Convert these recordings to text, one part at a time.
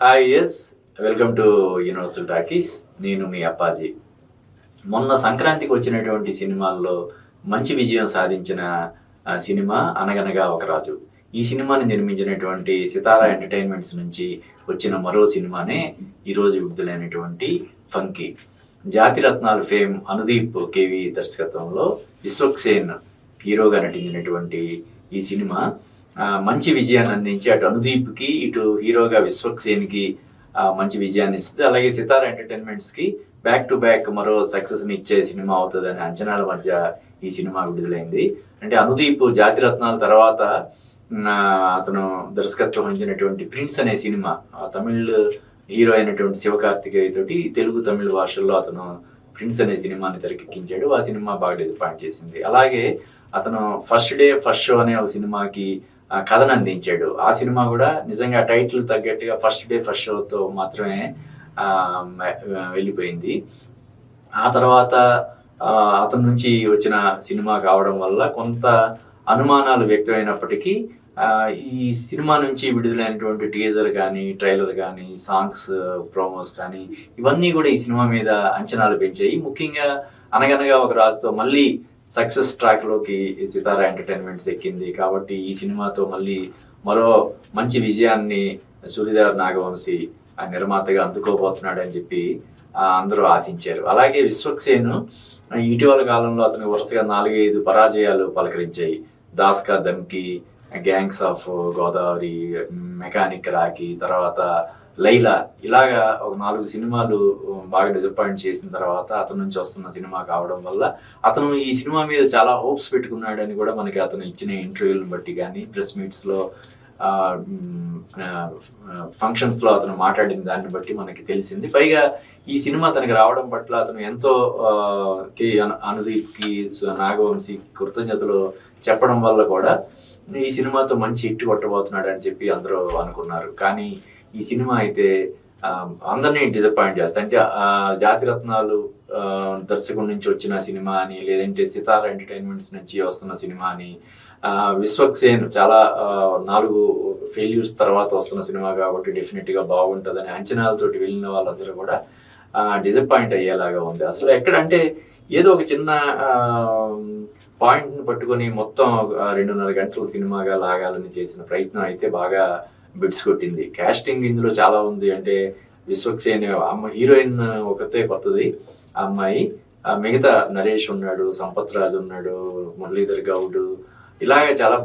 Hi yes welcome to Universal Talkies నేను మీ అప్పాజీ. మొన్న సంక్రాంతికి వచ్చినటువంటి సినిమాల్లో మంచి విజయం సాధించిన సినిమా అనగనగా ఒక రాజు. ఈ సినిమాని నిర్మించినటువంటి సితారా ఎంటర్టైన్మెంట్స్ నుంచి వచ్చిన మరో సినిమానే ఈరోజు విడుదలైనటువంటి Funky. Jathi Ratnalu fame Anudeep KV దర్శకత్వంలో విశ్వక్సేన్ హీరోగా నటించినటువంటి ఈ సినిమా మంచి విజయాన్ని అందించి అటు అనుదీప్కి ఇటు హీరోగా విశ్వక్సేన్కి మంచి విజయాన్ని ఇస్తుంది. అలాగే సితార ఎంటర్టైన్మెంట్స్కి బ్యాక్ టు బ్యాక్ మరో సక్సెస్ని ఇచ్చే సినిమా అవుతుందనే అంచనాల మధ్య ఈ సినిమా విడుదలైంది. అంటే అనుదీప్ జాతిరత్నాల తర్వాత అతను దర్శకత్వం వహించినటువంటి ప్రిన్స్ అనే సినిమా తమిళ్ హీరో అయినటువంటి శివకార్తికేయ తోటి తెలుగు తమిళ భాషల్లో అతను ప్రిన్స్ అనే సినిమాని తెరకెక్కించాడు. ఆ సినిమా బాగా డిసప్పాయింట్ చేసింది. అలాగే అతను ఫస్ట్ డే ఫస్ట్ షో అనే ఒక సినిమాకి కథను అందించాడు. ఆ సినిమా కూడా నిజంగా టైటిల్ తగ్గట్టుగా ఫస్ట్ డే ఫస్ట్ షోతో మాత్రమే ఆ, వెళ్ళిపోయింది. ఆ తర్వాత ఆ, అతని నుంచి వచ్చిన సినిమా కావడం వల్ల కొంత అనుమానాలు వ్యక్తమైనప్పటికీ ఈ సినిమా నుంచి విడుదలైనటువంటి టీజర్ కానీ ట్రైలర్ కానీ సాంగ్స్ ప్రోమోస్ కానీ ఇవన్నీ కూడా ఈ సినిమా మీద అంచనాలు పెంచాయి. ముఖ్యంగా అనగనగా ఒక రాజుతో మళ్ళీ సక్సెస్ ట్రాక్లోకి సితారా ఎంటర్టైన్మెంట్స్ ఎక్కింది. కాబట్టి ఈ సినిమాతో మళ్ళీ మరో మంచి విజయాన్ని సూర్యదేవర్ నాగవంశీ ఆ నిర్మాతగా అందుకోబోతున్నాడని చెప్పి అందరూ ఆశించారు. అలాగే విశ్వక్సేను ఇటీవల కాలంలో అతను వరుసగా నాలుగైదు పరాజయాలు పలకరించాయి. Daska Dhamki Gangs of Godavari Mechanic Rocky తర్వాత లైలా ఇలాగా ఒక నాలుగు సినిమాలు బాగా డిసప్పాయింట్ చేసిన తర్వాత అతని నుంచి వస్తున్న సినిమా కావడం వల్ల అతను ఈ సినిమా మీద చాలా హోప్స్ పెట్టుకున్నాడని కూడా మనకి అతను ఇచ్చిన ఇంటర్వ్యూలను బట్టి కానీ ప్రెస్ మీట్స్లో ఫంక్షన్స్లో అతను మాట్లాడిన దాన్ని బట్టి మనకి తెలిసింది. పైగా ఈ సినిమా తనకి రావడం పట్ల అతను ఎంతో అనుదీప్కి సు- నాగవంశీ కృతజ్ఞతలు చెప్పడం వల్ల కూడా ఈ సినిమాతో మంచి హిట్ కొట్టబోతున్నాడు అని చెప్పి అందరూ అనుకున్నారు. కానీ ఈ సినిమా అయితే అందరినీ డిసప్పాయింట్ చేస్తా. అంటే జాతిరత్నాలు దర్శకుడి నుంచి వచ్చిన సినిమా అని లేదంటే సితార ఎంటర్టైన్మెంట్స్ నుంచి వస్తున్న సినిమా అని విశ్వక్సేన్ చాలా నాలుగు ఫెయిల్యూర్స్ తర్వాత వస్తున్న సినిమా కాబట్టి డెఫినెట్గా బాగుంటుందని అంచనాలతోటి వెళ్ళిన వాళ్ళందరూ కూడా డిసప్పాయింట్ అయ్యేలాగా ఉంది. అసలు ఎక్కడంటే ఏదో ఒక చిన్న పాయింట్ని పట్టుకొని మొత్తం రెండున్నర గంటలు సినిమాగా లాగాలని చేసిన ప్రయత్నం అయితే బాగా బిడ్స్ కొట్టింది. కాస్టింగ్ ఇందులో చాలా ఉంది. అంటే విశ్వక్సేన్ అమ్మ హీరోయిన్ ఒకతే కొత్తది. ఆ అమ్మాయి ఆ మిగతా నరేష్ ఉన్నాడు సంపత్ రాజు ఉన్నాడు మురళీధర్ గౌడ్. ఇలాగ చాలా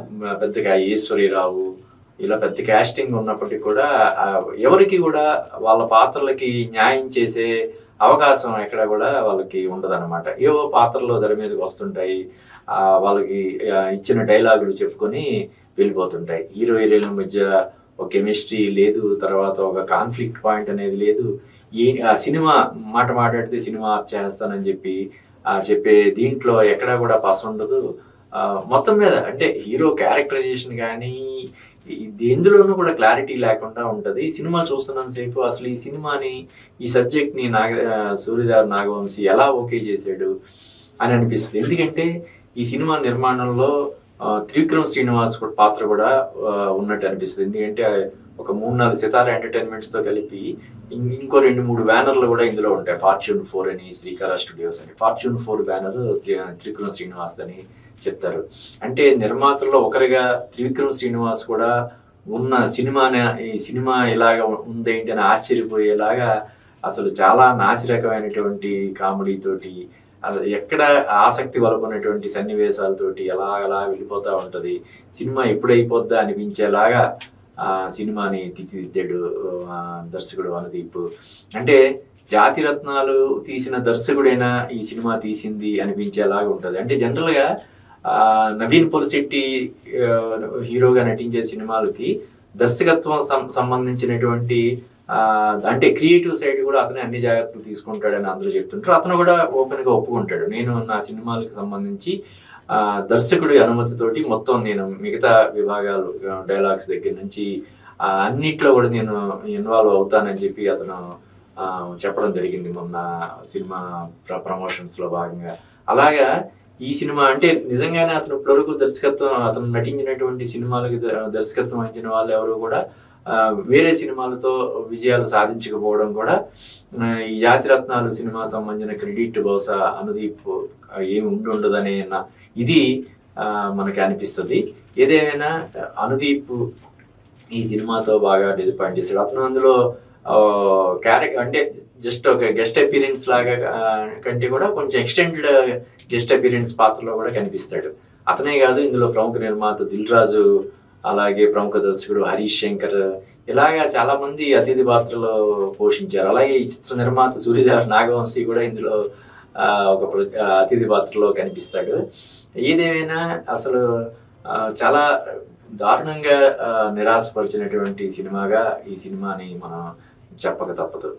పెద్దగా ఈశ్వరీరావు ఇలా పెద్ద క్యాస్టింగ్ ఉన్నప్పటికీ కూడా ఎవరికి కూడా వాళ్ళ పాత్రలకి న్యాయం చేసే అవకాశం ఎక్కడ కూడా వాళ్ళకి ఉండదన్నమాట. ఏవో పాత్రలు ధర మీదకి వస్తుంటాయి. వాళ్ళకి ఇచ్చిన డైలాగులు చెప్పుకొని వెళ్ళిపోతుంటాయి. హీరో హీరోయిన్ల మధ్య ఒక కెమిస్ట్రీ లేదు తర్వాత ఒక కాన్ఫ్లిక్ట్ పాయింట్ అనేది లేదు. ఏ ఆ సినిమా మాట మాట్లాడితే సినిమా ఆఫ్ చేస్తానని చెప్పి చెప్పే దీంట్లో ఎక్కడా కూడా పస ఉండదు. మొత్తం మీద అంటే హీరో క్యారెక్టరైజేషన్ కానీ ఇది ఎందులోనూ కూడా క్లారిటీ లేకుండా ఉంటుంది. సినిమా చూస్తున్నంతసేపు అసలు ఈ సినిమాని ఈ సబ్జెక్ట్ని నాగ సూర్యదారు నాగవంశి నాగవంశీ ఎలా ఓకే చేశాడు అని అనిపిస్తుంది. ఎందుకంటే ఈ సినిమా నిర్మాణంలో త్రివిక్రమ్ శ్రీనివాస్ కూడా పాత్ర కూడా ఉన్నట్టు అనిపిస్తుంది. ఎందుకంటే ఒక మూడు నాలుగు సితార ఎంటర్టైన్మెంట్స్తో కలిపి ఇం- ఇంకో రెండు మూడు బ్యానర్లు కూడా ఇందులో ఉంటాయి. ఫార్చ్యూన్ ఫోర్ అని శ్రీకళ స్టూడియోస్ అని. Fortune Four banner Trivikram Srinivas అని చెప్తారు. అంటే నిర్మాతల్లో ఒకరిగా త్రివిక్రమ్ శ్రీనివాస్ కూడా ఉన్న సినిమాని ఈ సినిమా ఇలాగ ఉందేంటి అని ఆశ్చర్యపోయేలాగా అసలు చాలా నాసిరకమైనటువంటి కామెడీ తోటి అసలు ఎక్కడ ఆసక్తి వరకున్నటువంటి సన్నివేశాలతోటి ఎలా ఎలా వెళ్ళిపోతూ ఉంటుంది? సినిమా ఎప్పుడైపోద్దా అనిపించేలాగా ఆ సినిమాని తీర్చిదిద్దాడు దర్శకుడు అనుదీప్ అంటే జాతి రత్నాలు తీసిన దర్శకుడైనా ఈ సినిమా తీసింది అనిపించేలాగా ఉంటుంది. అంటే జనరల్గా నవీన్ పొలిశెట్టి హీరోగా నటించే సినిమాలకి దర్శకత్వం సం- సంబంధించినటువంటి అంటే క్రియేటివ్ సైడ్ కూడా అతనే అన్ని జాగ్రత్తలు తీసుకుంటాడని అందరూ చెప్తుంటారు. అతను కూడా ఓపెన్గా ఒప్పుకుంటాడు. నేను నా సినిమాలకు సంబంధించి దర్శకుడి అనుమతితోటి మొత్తం నేను మిగతా విభాగాలు డైలాగ్స్ దగ్గర నుంచి అన్నిట్లో కూడా నేను ఇన్వాల్వ్ అవుతానని చెప్పి అతను చెప్పడం జరిగింది మొన్న సినిమా ప్రమోషన్స్లో భాగంగా. అలాగా ఈ సినిమా అంటే నిజంగానే అతను ఇప్పటివరకు దర్శకత్వం అతను నటించినటువంటి సినిమాలకు దర్శకత్వం వహించిన వాళ్ళు ఎవరు కూడా వేరే సినిమాలతో విజయాలు సాధించకపోవడం కూడా ఈ జాతిరత్నాలు సినిమా సంబంధించిన క్రెడిట్ బహుశా అనుదీప్ ఏమి ఉండుండదనే ఇది మనకి అనిపిస్తుంది. ఏదేమైనా అనుదీప్ ఈ సినిమాతో బాగా డిసప్పాయింట్ చేశాడు. అతను అందులో క్యారెక్టర్ అంటే జస్ట్ ఒక గెస్ట్ అపీరెన్స్ లాగా కంటే కూడా కొంచెం ఎక్స్టెండెడ్ గెస్ట్ అపీరెన్స్ పాత్రలో కూడా కనిపిస్తాడు. అతనే కాదు ఇందులో ప్రముఖ నిర్మాత దిల్ రాజు అలాగే ప్రముఖ దర్శకుడు హరీష్ శంకర్. ఇలాగా చాలా మంది అతిథి పాత్రలో పోషించారు. అలాగే ఈ చిత్ర నిర్మాత సూర్యదాస్ నాగవంశీ కూడా ఇందులో ఒక ప్ర- అతిథి పాత్రలో కనిపిస్తాడు. ఏదేమైనా అసలు చాలా దారుణంగా నిరాశపరిచినటువంటి సినిమాగా ఈ సినిమాని మనం చెప్పక తప్పదు.